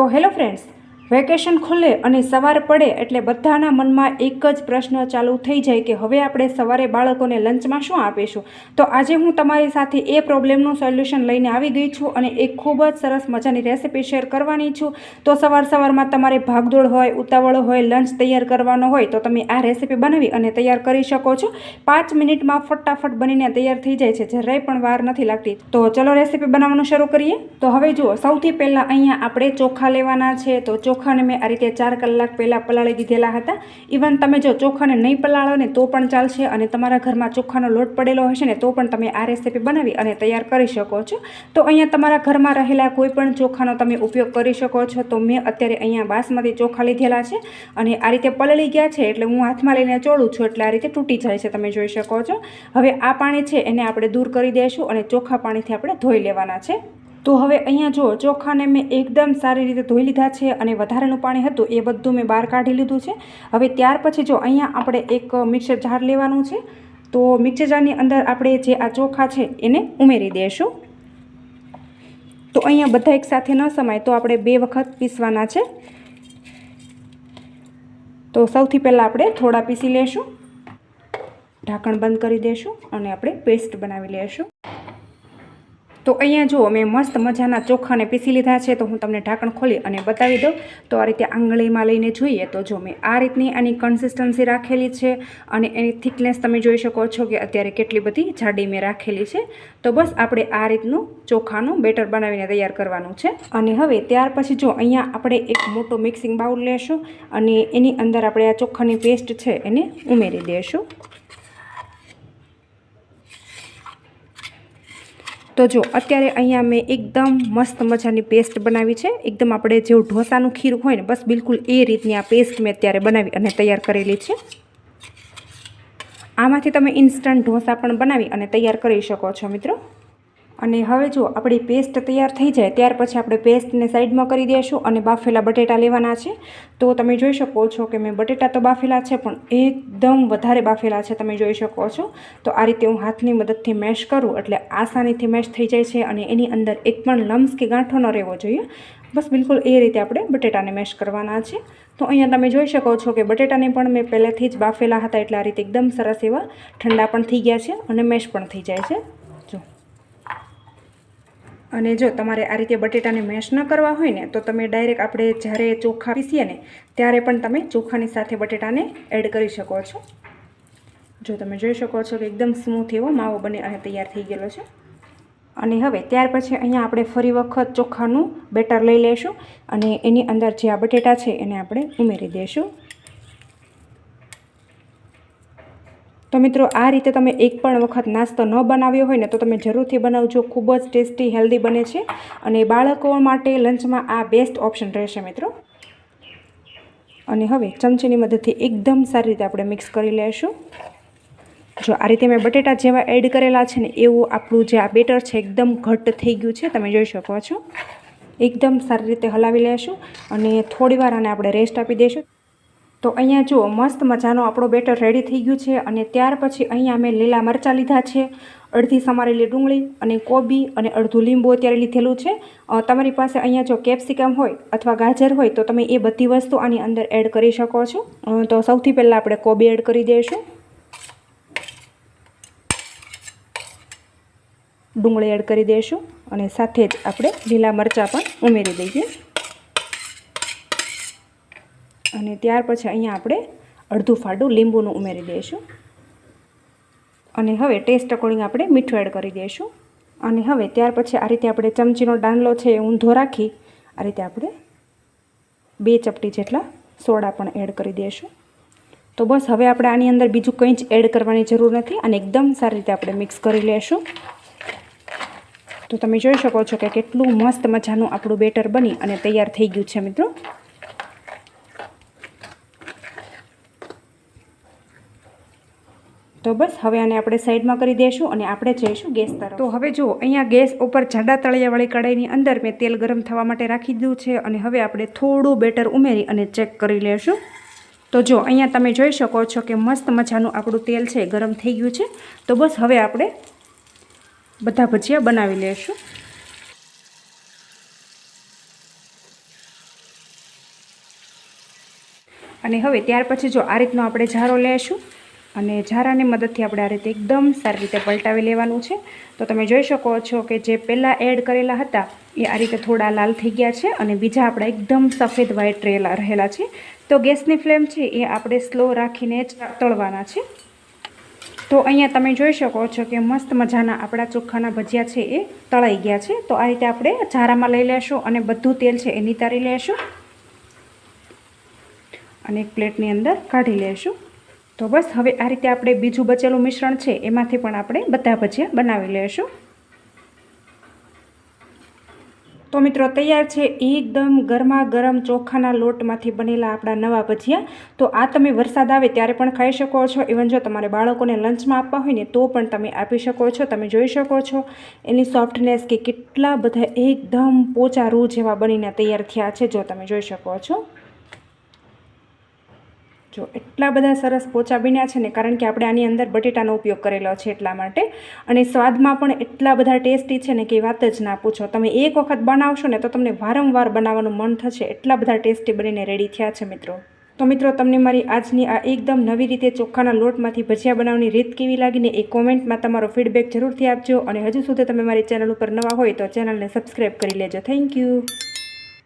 તો hello friends vacation ખુલે અને સવાર પડે એટલે બધાના મનમાં એક જ પ્રશ્ન ચાલુ થઈ જાય કે હવે આપણે સવારે બાળકોને લંચમાં શું આપીશું? તો આજે હું તમારી સાથે એ પ્રોબ્લેમનું સોલ્યુશન લઈને આવી ગઈ છું અને એક ખૂબ જ સરસ મજાની રેસિપી શેર કરવાની છું. તો સવાર સવારમાં તમારે ભાગદોડ હોય, ઉતાવળ હોય, લંચ તૈયાર કરવાનો હોય તો તમે આ રેસીપી બનાવી અને તૈયાર કરી શકો છો. પાંચ મિનિટમાં ફટાફટ બનીને તૈયાર થઈ જાય છે, જરાય પણ વાર નથી લાગતી. તો ચલો રેસીપી બનાવવાનું શરૂ કરીએ. તો હવે જુઓ, સૌથી પહેલાં અહીંયા આપણે ચોખા લેવાના છે. તો ચોખાને મેં આ રીતે ચાર કલાક પહેલાં પલાળી દીધેલા હતા. ઇવન તમે જો ચોખાને નહીં પલાળો ને તો પણ ચાલશે અને તમારા ઘરમાં ચોખાનો લોટ પડેલો હશે ને તો પણ તમે આ રેસીપી બનાવી અને તૈયાર કરી શકો છો. તો અહીંયા તમારા ઘરમાં રહેલા કોઈ પણ ચોખાનો તમે ઉપયોગ કરી શકો છો. તો મેં અત્યારે અહીંયા બાસમતી ચોખા લીધેલા છે અને આ રીતે પલળી ગયા છે એટલે હું હાથમાં લઈને ચોળું છું એટલે આ રીતે તૂટી જાય છે તમે જોઈ શકો છો. હવે આ પાણી છે એને આપણે દૂર કરી દઈશું અને ચોખા પાણીથી આપણે ધોઈ લેવાના છે. તો હવે અહીંયા જો ચોખાને મેં એકદમ સારી રીતે ધોઈ લીધા છે અને વધારેનું પાણી હતું એ બધું મેં બહાર કાઢી લીધું છે. હવે ત્યાર પછી જો અહીંયા આપણે એક મિક્સર જાર લેવાનું છે, તો મિક્સર જારની અંદર આપણે જે આ ચોખા છે એને ઉમેરી દઈશું તો અહીંયા બધા એક સાથે ન સમાય, તો આપણે બે વખત પીસવાના છે. તો સૌથી પહેલાં આપણે થોડા પીસી લેશું. ઢાંકણ બંધ કરી દઈશું અને આપણે પેસ્ટ બનાવી લઈશું તો અહીંયા જુઓ મેં મસ્ત મજાના ચોખાને પીસી લીધા છે, તો હું તમને ઢાંકણ ખોલી અને બતાવી દઉં. તો આ રીતે આંગળીમાં લઈને જોઈએ તો જો મેં આ રીતની આની કન્સિસ્ટન્સી રાખેલી છે અને એની થિકનેસ તમે જોઈ શકો છો કે અત્યારે કેટલી બધી જાડી મેં રાખેલી છે. તો બસ આપણે આ રીતનું ચોખાનું બેટર બનાવીને તૈયાર કરવાનું છે. અને હવે ત્યાર પછી જો અહીંયા આપણે એક મોટો મિક્સિંગ બાઉલ લેશું અને એની અંદર આપણે આ ચોખાની પેસ્ટ છે એને ઉમેરી દઈશું તો જો, અત્યારે અહીંયા મેં એકદમ મસ્ત મજાની પેસ્ટ બનાવી છે. એકદમ આપણે જેવું ઢોસાનું ખીરું હોય ને, બસ બિલકુલ એ રીતની આ પેસ્ટ મેં અત્યારે બનાવી અને તૈયાર કરેલી છે. આમાંથી તમે ઇન્સ્ટન્ટ ઢોસા પણ બનાવી અને તૈયાર કરી શકો છો મિત્રો. અને હવે જો આપણી પેસ્ટ તૈયાર થઈ જાય, ત્યાર પછી આપણે પેસ્ટને સાઈડમાં કરી દઈશું અને બાફેલા બટેટા લેવાના છે. તો તમે જોઈ શકો છો કે મેં બટેટા તો બાફેલા છે, પણ એકદમ વધારે બાફેલા છે, તમે જોઈ શકો છો. તો આ રીતે હું હાથની મદદથી મેશ કરું, એટલે આસાનીથી મેશ થઈ જાય છે અને એની અંદર એક પણ લમ્સ કે ગાંઠો ન રહેવો જોઈએ. બસ બિલકુલ એ રીતે આપણે બટેટાને મેશ કરવાના છે. તો અહીંયા તમે જોઈ શકો છો કે બટેટાને પણ મેં પહેલેથી જ બાફેલા હતા, એટલે આ રીતે એકદમ સરસ એવા ઠંડા પણ થઈ ગયા છે અને મેશ પણ થઈ જાય છે. અને જો તમારે આ રીતે બટેટાને મેશ ન કરવા હોય ને, તો તમે ડાયરેક્ટ આપણે જ્યારે ચોખા પીસીએ ને, ત્યારે પણ તમે ચોખાની સાથે બટેટાને એડ કરી શકો છો. જો તમે જોઈ શકો છો કે એકદમ સ્મૂથ એવો માવો બને અને તૈયાર થઈ ગયેલો છે. અને હવે ત્યાર પછી અહીંયા આપણે ફરી વખત ચોખાનું બેટર લઈ લઈશું અને એની અંદર જે આ બટેટા છે એને આપણે ઉમેરી દઈશું. તો મિત્રો, આ રીતે તમે એક પણ વખત નાસ્તો ન બનાવ્યો હોય ને, તો તમે જરૂરથી બનાવજો. ખૂબ જ ટેસ્ટી, હેલ્ધી બને છે. અને બાળકો માટે લંચમાં આ બેસ્ટ ઓપ્શન રહેશે મિત્રો. અને હવે ચમચીની મદદથી એકદમ સારી રીતે આપણે મિક્સ કરી લઈશું જો આ રીતે મેં બટેટા જેવા એડ કરેલા છે ને, એવું આપણું જે આ બેટર છે, એકદમ ઘટ્ટ થઈ ગયું છે. તમે જોઈ શકો છો. એકદમ સારી રીતે હલાવી લેશું. અને થોડી વાર આને આપણે રેસ્ટ આપી દઈશું તો અહીંયા જુઓ મસ્ત મજાનો આપણો બેટર રેડી થઈ ગયું છે અને ત્યાર પછી અહીંયા મેં લીલા મરચાં લીધા છે, અડધી સમારેલી ડુંગળી અને કોબી અને અડધું લીંબુ અત્યારે લીધેલું છે. તમારી પાસે અહીંયા જો કેપ્સિકમ હોય અથવા ગાજર હોય તો તમે એ બધી વસ્તુ આની અંદર એડ કરી શકો છો. તો સૌથી પહેલાં આપણે કોબી એડ કરી દઈશું. ડુંગળી એડ કરી દઈશું અને સાથે જ આપણે લીલા મરચાં પણ ઉમેરી દઈએ. અને ત્યાર પછી અહીંયા આપણે અડધું ફાડું લીંબુનું ઉમેરી દઈશું. અને હવે ટેસ્ટ અકોર્ડિંગ આપણે મીઠું એડ કરી દઈશું. અને હવે ત્યાર પછી આ રીતે આપણે ચમચીનો ડાંડલો છે ઊંધો રાખી આ રીતે આપણે બે ચપટી જેટલા સોડા પણ એડ કરી દઈશું. તો બસ હવે આપણે આની અંદર બીજું કંઈ જ એડ કરવાની જરૂર નથી અને એકદમ સારી રીતે આપણે મિક્સ કરી લેશું. તો તમે જોઈ શકો છો કે કેટલું મસ્ત મજાનું આપણું બેટર બની અને તૈયાર થઈ ગયું છે મિત્રો. તો બસ, હવે આને આપણે સાઈડમાં કરી દઈશું અને આપણે જઈશું ગેસ તરફ. તો હવે જો, અહીંયા ગેસ ઉપર જાડા તળિયાવાળી કઢાઈની અંદર મેં તેલ ગરમ થવા માટે રાખી દીધું છે અને હવે આપણે થોડું બેટર ઉમેરી અને ચેક કરી લેશું. તો જો, અહીંયા તમે જોઈ શકો છો કે મસ્ત મજાનું આપણું તેલ છે ગરમ થઈ ગયું છે. તો બસ, હવે આપણે બધા ભજીયા બનાવી લેશું. અને હવે ત્યાર પછી જો આ રીતનો આપણે ઝારો લેશું. અને ઝારાની મદદથી આપણે આ રીતે એકદમ સારી રીતે પલટાવી લેવાનું છે. તો તમે જોઈ શકો છો કે જે પહેલાં એડ કરેલા હતા, એ આ રીતે થોડા લાલ થઈ ગયા છે અને બીજા આપણા એકદમ સફેદ વ્હાઈટ રહેલા રહેલા છે. તો ગેસની ફ્લેમ છે એ આપણે સ્લો રાખીને જ તળવાના છે. તો અહીંયા તમે જોઈ શકો છો કે મસ્ત મજાના આપણા ચોખાના ભજીયા છે એ તળાઈ ગયા છે. તો આ રીતે આપણે ઝારામાં લઈ લેશું અને બધું તેલ છે એ નિતારી લેશું. અને એક પ્લેટની અંદર કાઢી લેશું. તો બસ, હવે આ રીતે આપણે બીજું બચેલું મિશ્રણ છે, એમાંથી પણ આપણે બધા ભજીયા બનાવી લઈશું. તો મિત્રો, તૈયાર છે એકદમ ગરમા ગરમ ચોખાના લોટમાંથી બનેલા આપણા નવા ભજીયા. તો આ તમે વરસાદ આવે ત્યારે પણ ખાઈ શકો છો. ઇવન જો તમારે બાળકોને લંચમાં આપવા હોય ને, તો પણ તમે આપી શકો છો. તમે જોઈ શકો છો, એની સોફ્ટનેસ કે કેટલા બધા એકદમ પોચા રૂ જેવા બનીને તૈયાર થયા છે, જો તમે જોઈ શકો છો. જો એટલા બધા સરસ પોચા બન્યા છે ને, કારણ કે આપણે આની અંદર બટેટાનો ઉપયોગ કરેલો છે એટલા માટે. અને સ્વાદમાં પણ એટલા બધા ટેસ્ટી છે ને કે વાત જ ના પૂછો. તમે એક વખત બનાવશો ને તો તમને વારંવાર બનાવવાનું મન થશે. એટલા બધા ટેસ્ટી બનીને રેડી થયા છે મિત્રો. તો મિત્રો, તમને મારી આજની આ એકદમ નવી રીતે ચોખ્ખાના લોટમાંથી ભજીયા બનાવવાની રીત કેવી લાગીને એ કોમેન્ટમાં તમારો ફીડબેક જરૂરથી આપજો. અને હજુ સુધી તમે મારી ચેનલ ઉપર નવા હોય તો ચેનલને સબસ્ક્રાઈબ કરી લેજો. Thank you